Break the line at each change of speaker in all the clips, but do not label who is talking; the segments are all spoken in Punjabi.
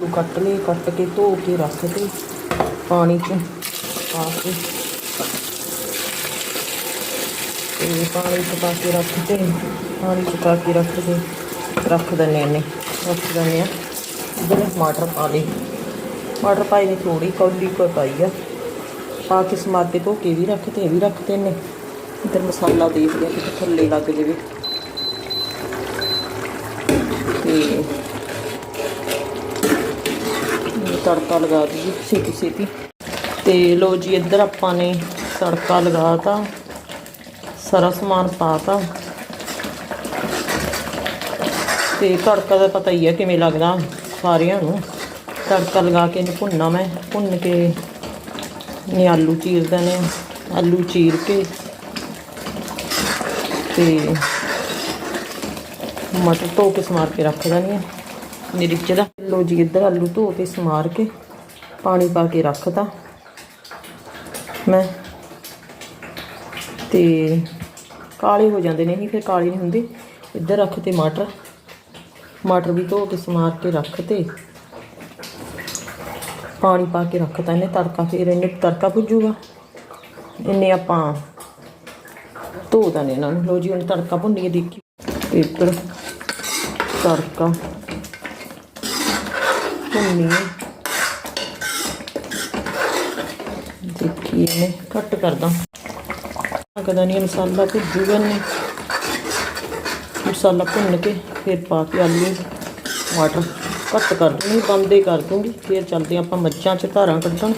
ਆਲੂ ਕੱਟ ਲਏ ਕੱਟ ਕੇ ਧੋ ਕੇ ਰੱਖ ਤੇ ਪਾਣੀ 'ਚ ਪਾ ਕੇ। ਤੇ ਪਾਣੀ 'ਚ ਪਾ ਕੇ ਰੱਖ ਤੇ ਪਾਣੀ 'ਚ ਪਾ ਕੇ ਰੱਖ ਕੇ ਰੱਖ ਦਿੰਦੇ ਨੇ ਰੱਖ ਦਿੰਦੇ ਆ ਇਧਰ ਟਮਾਟਰ ਪਾ ਲਏ। ਟਮਾਟਰ ਪਾਈ ਨੇ ਥੋੜੀ ਕੌਲੀ ਕੋ ਪਾਈ ਆ। ਪਾ ਕੇ ਸਮਾਰ ਧੋ ਕੇ ਵੀ ਰੱਖਤੇ ਇਹ ਵੀ ਰੱਖਤੇ ਨੇ ਇਧਰ ਮਸਾਲਾ ਦੇਖ ਲਿਆ ਕਿ ਥੱਲੇ ਲੱਗ ਜਾਵੇ। ਤੇ ਇਹ ਤੜਕਾ ਲਗਾ ਦਈਏ ਛੇਤੀ ਛੇਤੀ। ਤੇ ਲੋ ਜੀ, ਇੱਧਰ ਆਪਾਂ ਨੇ ਤੜਕਾ ਲਗਾਤਾ, ਸਾਰਾ ਸਮਾਨ ਪਾਤਾ। ਤੇ ਤੜਕਾ ਦਾ ਪਤਾ ਹੀ ਹੈ ਕਿਵੇਂ ਲੱਗਦਾ ਸਾਰਿਆਂ ਨੂੰ। ਤੜਕਾ ਲਗਾ ਕੇ ਇਹਨੂੰ ਭੁੰਨਣਾ ਮੈਂ, ਭੁੰਨ ਕੇ ਨੇ ਆਲੂ ਚੀਰ ਦੇਣੇ, ਆਲੂ ਚੀਰ ਕੇ ਤੇ ਮਟਰ ਧੋ ਕੇ ਸਮਾਰ ਕੇ ਰੱਖ ਦੇਣੀ ਆ। ਮੇਰੀ ਦਾ ਲੋ ਜੀ, ਇੱਧਰ ਆਲੂ ਧੋ ਕੇ ਸਮਾਰ ਕੇ ਪਾਣੀ ਪਾ ਕੇ ਰੱਖਤਾ। ਮੈਂ ਤੇ ਕਾਲੇ ਹੋ ਜਾਂਦੇ ਨੇ ਨਹੀਂ ਫਿਰ ਕਾਲੇ ਨਹੀਂ ਹੁੰਦੇ। ਇੱਧਰ ਰੱਖ ਤੇ ਮਟਰ। ਮਟਰ ਵੀ ਧੋ ਕੇ ਸਮਾਰ ਕੇ ਰੱਖ ਤੇ ਪਾਣੀ ਪਾ ਕੇ ਰੱਖਤਾ ਇਹਨੇ, ਤੜਕਾ ਫਿਰ ਇਹਨੇ ਤੜਕਾ ਭੁੱਜੂਗਾ। ਇਹਨੇ ਆਪਾਂ ਧੋ ਦਨੇ ਇਹਨਾਂ ਨੂੰ। ਲੋ ਜੀ, ਹੁਣ ਤੜਕਾ ਭੁੰਨੀਏ ਦੇਖੀ ਤੇ ਇੱਧਰ ਤੜਕਾ ਭੁੰਨੀ ਦੇਖੀ ਇਹਨੇ ਕੱਟ ਕਰਦਾ। ਅਗਦਾ ਨਹੀਂ ਮਸਾਲਾ ਭੁੱਜੂਗਾ ਨਹੀਂ। ਮਸਾਲਾ ਭੁੰਨ ਕੇ ਫਿਰ ਪਾ ਕੇ ਆਲੂ, ਟਮਾਟਰ ਕੱਟ ਕਰ ਦੂੰਗੀ, ਬੰਦੇ ਕਰ ਦੂੰਗੀ। ਫਿਰ ਚੱਲਦੇ ਆਪਾਂ ਮੱਝਾਂ 'ਚ ਧਾਰਾਂ ਕੱਢਣ।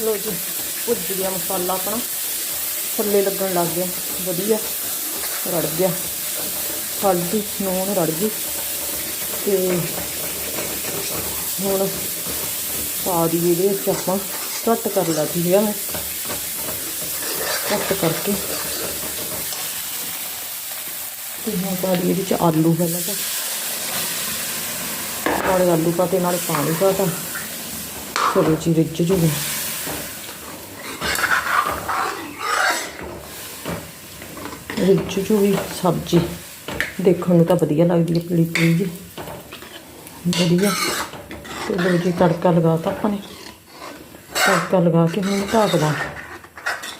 ਲੋ ਜੀ, ਭੁੱਜ ਗਿਆ ਮਸਾਲਾ ਆਪਣਾ। ਥੱਲੇ ਲੱਗਣ ਲੱਗ ਗਿਆ। ਵਧੀਆ। ਰੜ ਗਿਆ। ਹਲਦੀ, ਨੂਣ ਰੜ ਗਈ। ਤੇ ਹੁਣ ਪਾ ਦਈਏ ਇਹਦੇ ਵਿੱਚ ਆਪਾਂ। ਕੱਟ ਕਰ ਲਾ ਠੀਕ ਮੈਂ ਕੱਟ ਕਰਕੇ। ਤੇ ਹੁਣ ਪਾ ਦਈਏ ਇਹਦੇ ਚ ਆਲੂ ਪਹਿਲਾਂ ਤਾਂ ਨਾਲੇ ਆਲੂ ਪਾ ਤੇ ਨਾਲੇ ਪਾਣੀ ਪਾ ਤਾ। ਚਲੋ ਜੀ, ਰਿੱਝ ਜੂਗਾ। ਰਿੱਝ ਜੂਗੀ ਸਬਜ਼ੀ। ਦੇਖਣ ਨੂੰ ਤਾਂ ਵਧੀਆ ਲੱਗਦੀ ਹੈ ਪਲੀ ਪਲੀ ਜੀ। ਵਧੀਆ। ਤੇ ਲੋ ਜੀ, ਤੜਕਾ ਲਗਾਤਾ ਆਪਾਂ ਨੇ। ਤੜਕਾ ਲਗਾ ਕੇ ਹੁਣ ਢੱਕਦਾ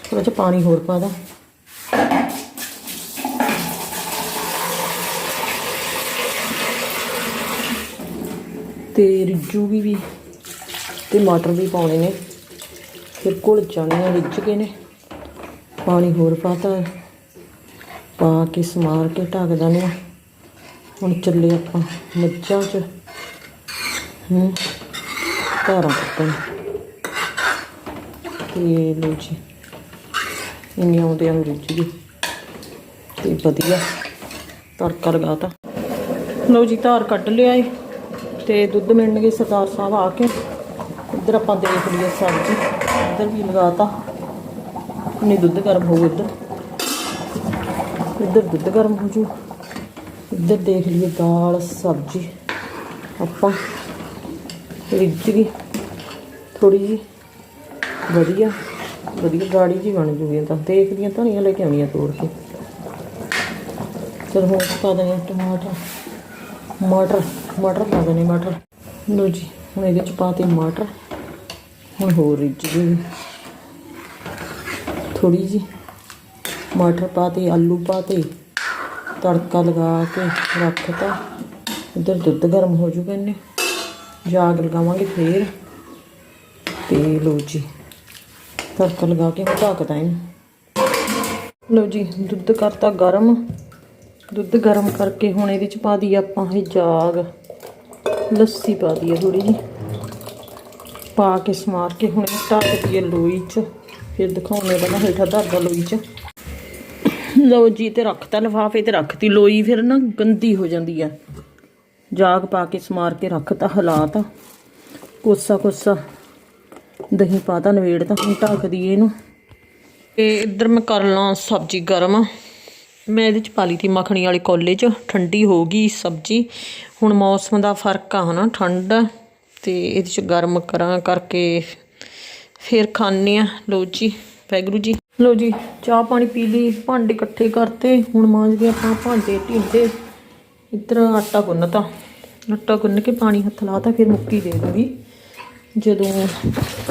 ਥੋੜਾ ਜਿਹਾ ਪਾਣੀ ਹੋਰ ਪਾ ਦਾਂ। ਤੇ ਰਿੱਜੂਗੀ ਵੀ ਤੇ ਮਟਰ ਵੀ ਪਾਉਣੇ ਨੇ। ਫਿਰ ਘੁਲ ਜਾਣੇ ਆ, ਰਿੱਝ ਗਏ ਨੇ। ਪਾਣੀ ਹੋਰ ਪਾਤਾ ਪਾ ਕੇ ਸਮਾਰ ਕੇ ਢੱਕ ਦਿੰਦੇ ਆ। ਹੁਣ ਚੱਲੇ ਆਪਾਂ ਮੱਝਾਂ 'ਚ। ਹੂੰ ਧਾਰਾਂ ਕੱਟਣ ਤੇ ਲੋ ਜੀ ਇੰਨੀ ਆਉਂਦੇ ਨੂੰ ਰਿੱਝ ਤੇ ਵਧੀਆ ਤੜਕਾ ਲਗਾਤਾ ਲੋ ਜੀ ਧਾਰ ਕੱਢ ਲਿਆ ਏ ਤੇ ਦੁੱਧ ਮਿਲਣਗੇ ਸਰਦਾਰ ਸਾਹਿਬ ਆ ਕੇ ਇੱਧਰ ਆਪਾਂ ਦੇਖ ਲਈਏ ਸਬਜ਼ੀ ਇੱਧਰ ਵੀ ਲਗਾਤਾ ਨਹੀਂ ਦੁੱਧ ਗਰਮ ਹੋਊ ਇੱਧਰ ਇੱਧਰ ਦੁੱਧ ਗਰਮ ਹੋ ਜੂ ਇੱਧਰ ਦੇਖ ਲਈਏ ਦਾਲ ਸਬਜ਼ੀ ਆਪਾਂ ਰਿੱਝ ਗਈ ਥੋੜੀ ਜੀ ਵਧੀਆ ਵਧੀਆ ਗਾੜੀ ਜੀ ਬਣ ਜੂਗੀ ਤਾਂ। ਦੇਖਦੀਆਂ ਧਨੀਆਂ ਲੈ ਕੇ ਆਉਣੀਆਂ ਤੋੜ ਕੇ। ਚਲ ਹੋਰ ਪਾ ਦੇਣੇ ਟਮਾਟਰ। ਮਟਰ ਮਟਰ ਪਾ ਦੇਣੇ ਮਟਰ। ਲੋ ਜੀ, ਹੁਣ ਇਹਦੇ ਚ ਪਾਤੇ ਮਟਰ। ਹੁਣ ਹੋਰ ਰਿੱਝ ਜੂਗੀ ਥੋੜੀ ਜੀ ਮਟਰ ਪਾਤੇ ਆਲੂ ਪਾਤੇ ਤੜਕਾ ਲਗਾ ਕੇ ਰੱਖਤਾ। ਇੱਧਰ ਦੁੱਧ ਗਰਮ ਹੋ ਜੂਗਾ ਇਹਨੇ। ਜਾਗ ਲਗਾਵਾਂਗੇ ਫੇਰ। ਤੇ ਲੋ ਜੀ, ਤੜਕਾ ਲਗਾ ਕੇ ਹੁਣ ਢੱਕਦਾ ਇਹਨੂੰ। ਲੋ ਜੀ, ਦੁੱਧ ਕਰਤਾ ਗਰਮ। ਦੁੱਧ ਗਰਮ ਕਰਕੇ ਹੁਣ ਇਹਦੇ ਚ ਪਾ ਦਈਏ ਆਪਾਂ ਇਹ ਜਾਗ। ਲੱਸੀ ਪਾ ਦਈਏ ਥੋੜੀ ਜੀ ਪਾ ਕੇ ਸਮਾਰ ਕੇ ਹੁਣ ਇਹ ਢੱਕ ਦਈਏ ਲੋਈ ਚ। ਫਿਰ ਦਿਖਾਉਣੇ ਪਹਿਲਾਂ ਹੇਠਾਂ ਧਰਦਾ ਲੋਈ ਚ। ਲਓ ਜੀ, ਤੇ ਰੱਖਤਾ ਲਿਫਾਫੇ ਤੇ ਰੱਖਤੀ। ਲੋਈ ਫਿਰ ਨਾ ਗੰਦੀ ਹੋ ਜਾਂਦੀ ਆ। ਜਾਗ ਪਾ ਕੇ ਸਮਾਰ ਕੇ ਰੱਖਤਾ ਹਲਾਤਾ ਕੋਸਾ ਕੋਸਾ ਦਹੀਂ ਪਾਤਾ ਨਵੇੜਤਾ ਹੁਣ ਢੱਕ ਦਈਏ ਇਹਨੂੰ। ਤੇ ਇੱਧਰ ਮੈਂ ਕਰ ਲਾਂ ਸਬਜ਼ੀ ਗਰਮ। ਮੈਂ ਇਹਦੇ ਚ ਪਾ ਲਈ ਤੀ ਮੱਖਣੀ ਵਾਲੀ ਕੋਲੇ ਚ ਠੰਡੀ ਹੋ ਗਈ ਸਬਜ਼ੀ। ਹੁਣ ਮੌਸਮ ਦਾ ਫ਼ਰਕ ਆ ਹਨਾ ਠੰਡ। ਤੇ ਇਹਦੇ ਚ ਗਰਮ ਕਰਾਂ ਕਰਕੇ ਫਿਰ ਖਾਣੇ ਆ। ਲਓ ਜੀ ਵੈਗਰੂ ਜੀ। ਲਓ ਜੀ ਚਾਹ ਪਾਣੀ ਪੀ ਲਈ ਭਾਂਡੇ ਇਕੱਠੇ ਕਰਤੇ। ਹੁਣ ਮਾਂਜਦੇ ਆਪਾਂ ਭਾਂਡੇ ਢੀਂਡੇ। ਇੱਧਰ ਆਟਾ ਗੁੰਨਤਾ। ਆਟਾ ਗੁੰਨ ਕੇ ਪਾਣੀ ਹੱਥ ਲਾਤਾ, ਫਿਰ ਮੁੱਕੀ ਦੇ ਦੂੰਗੀ। ਜਦੋਂ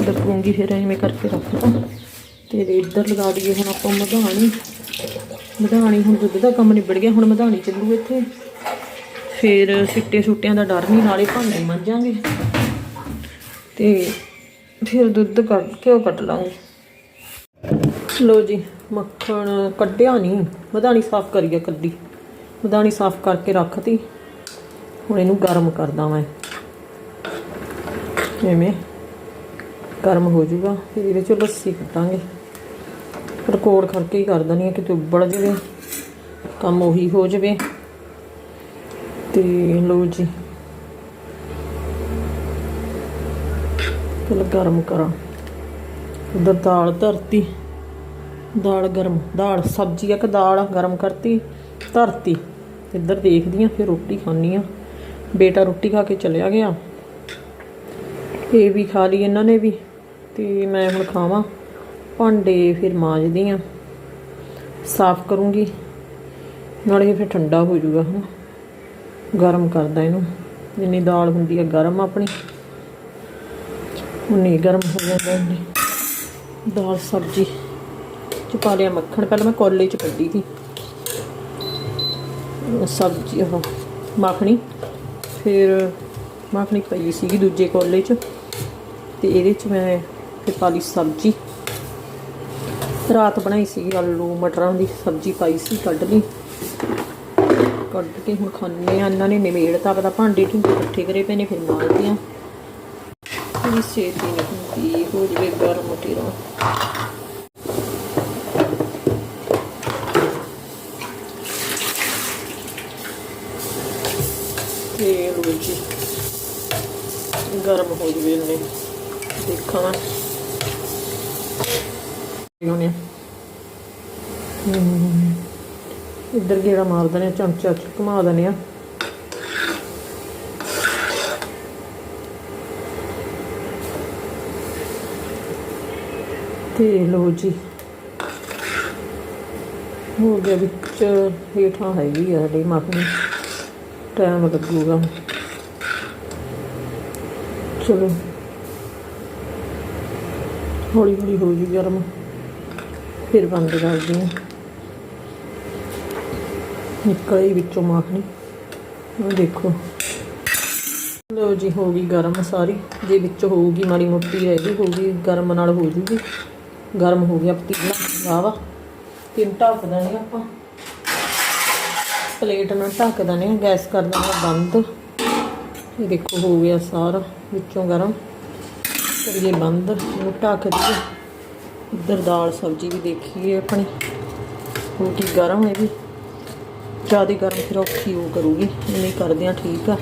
ਡੱਬੂਗੀ, ਫਿਰ ਐਵੇਂ ਕਰਕੇ ਰੱਖਤਾ। ਤੇ ਇਹਦੇ ਇੱਧਰ ਲਗਾ ਦਈਏ ਹੁਣ ਆਪਾਂ ਮਧਾਣੀ। ਮਧਾਣੀ ਹੁਣ ਦੁੱਧ ਦਾ ਕੰਮ ਨਿਬੜ ਗਿਆ, ਹੁਣ ਮਧਾਣੀ ਚੱਲੂ ਇੱਥੇ। ਫਿਰ ਸਿੱਟੇ ਸੁੱਟਿਆਂ ਦਾ ਡਰ ਨਹੀਂ, ਨਾਲੇ ਭਾਂਡੇ ਮਾਂਜਾਂਗੇ। ਤੇ ਫਿਰ ਦੁੱਧ ਕੱਢ ਕੇ ਉਹ ਕੱਢ ਲਾਂਗੇ। ਲੋ ਜੀ, ਮੱਖਣ ਕੱਢਿਆ ਨਹੀਂ। ਮਧਾਣੀ ਸਾਫ਼ ਕਰੀਏ ਕੱਢੀ ਮਧਾਣੀ ਸਾਫ਼ ਕਰਕੇ ਰੱਖਤੀ। ਹੁਣ ਇਹਨੂੰ ਗਰਮ ਕਰਦਾ ਮੈਂ ਐਵੇਂ ਗਰਮ ਹੋ ਜਾਊਗਾ ਫਿਰ ਇਹਦੇ ਚੋਂ ਲੱਸੀ ਕੱਟਾਂਗੇ ਰਿਕਾਰਡ ਕਰਕੇ ਹੀ ਕਰ ਦਣੀ ਕਿ ਉਬਲ ਜਾਵੇ, ਕੰਮ ਉਹੀ ਹੋ ਜਾਵੇ। ਤੇ ਲੋ ਜੀ। ਪਹਿਲਾਂ ਗਰਮ ਕਰਾਂ। ਉਧਰ ਦਾਲ ਧਰਤੀ, ਦਾਲ ਗਰਮ, ਦਾਲ ਸਬਜ਼ੀ ਇੱਕ ਦਾਲ ਗਰਮ ਕਰਤੀ। ਧਰਤੀ। ਇੱਧਰ ਦੇਖਦੀ ਆ ਫਿਰ ਰੋਟੀ ਖਾਣੀ ਆ ਬੇਟਾ ਰੋਟੀ ਖਾ ਕੇ ਚਲਿਆ ਗਿਆ। ਇਹ ਵੀ ਖਾ ਲਈ ਇਹਨਾਂ ਨੇ ਵੀ, ਤੇ ਮੈਂ ਹੁਣ ਖਾਵਾਂ। ਭਾਂਡੇ ਫਿਰ ਮਾਂਜਦੀ ਆ ਸਾਫ਼ ਕਰੂੰਗੀ। ਨਾਲੇ ਫਿਰ ਠੰਡਾ ਹੋ ਜਾਊਗਾ ਹਨਾ ਗਰਮ ਕਰਦਾ ਇਹਨੂੰ। ਜਿੰਨੀ ਦਾਲ ਹੁੰਦੀ ਹੈ ਗਰਮ ਆਪਣੀ। ਉਨੀ ਗਰਮ ਹੋ ਜਾਂਦਾ ਇਹਨੇ। ਦਾਲ, ਸਬਜ਼ੀ ਚ ਪਾ ਲਿਆ ਮੱਖਣ। ਪਹਿਲਾਂ ਮੈਂ ਕੋਲੇ ਚ ਕੱਢੀ ਸੀ। ਸਬਜ਼ੀ ਉਹ ਮੱਖਣੀ। ਫਿਰ ਮੱਖਣੀ ਪਈ ਸੀਗੀ ਦੂਜੇ ਕੋਲੇ ਚ। ਤੇ ਇਹਦੇ ਚ ਮੈਂ ਫਿਰ ਪਾ ਲਈ ਸਬਜ਼ੀ। ਰਾਤ ਬਣਾਈ ਸੀ ਆਲੂ, ਮਟਰਾਂ ਦੀ ਸਬਜ਼ੀ ਪਾਈ ਸੀ ਕੱਢ ਲਈ। ਕੱਢ ਕੇ ਹੁਣ ਖਾਣੇ ਆ ਇਹਨਾਂ ਨੇ ਨਿਮੇੜਤਾ ਪਤਾ ਭਾਂਡੇ ਢੂੰਡੇ ਇਕੱਠੇ ਕਰੇ ਪਏ ਨੇ, ਫਿਰ ਮਾਰਦੇ ਆ ਇਹ ਛੇਤੀ ਨਹੀਂ ਹੁੰਦੀ ਹੋ ਜਵੇ ਗਰਮ ਟੀਰਾ ਤੇ ਲੋ ਜੀ ਗਰਮ ਹੋ ਜਵੇ ਇਹਨੇ। ਦੇਖਾਂ ਉਹਨੇ ਇੱਧਰ ਗੇੜਾ ਮਾਰ ਦਨੇ ਚਮਚਾ ਚ ਘੁਮਾ ਦਨੇ ਆ। ਤੇ ਲੋ ਜੀ। ਹੋ ਗਿਆ ਵਿੱਚ ਹੇਠਾਂ ਹੈਗੀ ਆ ਹਲੇ ਮੱਖਣੀ ਟਾਈਮ ਲੱਗੂਗਾ। ਚਲੋ। ਹੌਲੀ ਹੌਲੀ ਹੋ ਜੂ ਗਰਮ ਫਿਰ ਬੰਦ ਕਰਦੀ ਹਾਂ। ਨਿਕਲੀ ਵਿੱਚੋਂ ਮੱਖਣੀ। ਉਹ ਦੇਖੋ। ਲੋ ਜੀ, ਹੋ ਗਈ ਗਰਮ ਸਾਰੀ। ਜੇ ਵਿੱਚ ਹੋਊਗੀ ਮਾੜੀ ਮੋਟੀ ਹੈਗੀ ਹੋਊਗੀ, ਗਰਮ ਨਾਲ ਹੋ ਜੂਗੀ। ਗਰਮ ਹੋ ਗਿਆ ਪਤੀਲਾ ਵਾਵਾ ਤਿੰਨ ਢੱਕ ਦੇਣੇ ਆਪਾਂ। ਪਲੇਟ ਨਾਲ ਢੱਕ ਦੇਣੇ ਆ, ਗੈਸ ਕਰ ਦੇਣਾ ਬੰਦ। ਦੇਖੋ ਹੋ ਗਿਆ ਸਾਰਾ, ਵਿੱਚੋਂ ਗਰਮ। ਕਰੀਏ ਬੰਦ ਇਹਨੂੰ ਢੱਕ ਦਈਏ ਇੱਧਰ ਦਾਲ ਸਬਜ਼ੀ ਵੀ ਦੇਖੀਏ ਆਪਣੀ। ਰੋਟੀ ਗਰਮ ਇਹ ਵੀ। ਜ਼ਿਆਦਾ ਗਰਮ ਫਿਰ ਔਖੀ ਹੋ ਕਰੂਗੀ। ਨਹੀਂ ਕਰਦੇ ਆ ਠੀਕ ਆ।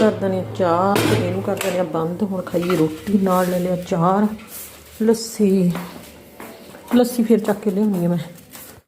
ਕਰ ਦਨੇ ਆ ਚਾਹ ਤੇ ਇਹਨੂੰ ਕਰ ਦਨੇ ਆ ਬੰਦ। ਹੁਣ ਖਾਈਏ ਰੋਟੀ, ਨਾਲ ਲੈ ਲਿਆ ਚਾਰ। ਲੱਸੀ। ਲੱਸੀ ਫਿਰ ਚੱਕ ਕੇ ਲਿਆਉਣੀ ਆ ਮੈਂ।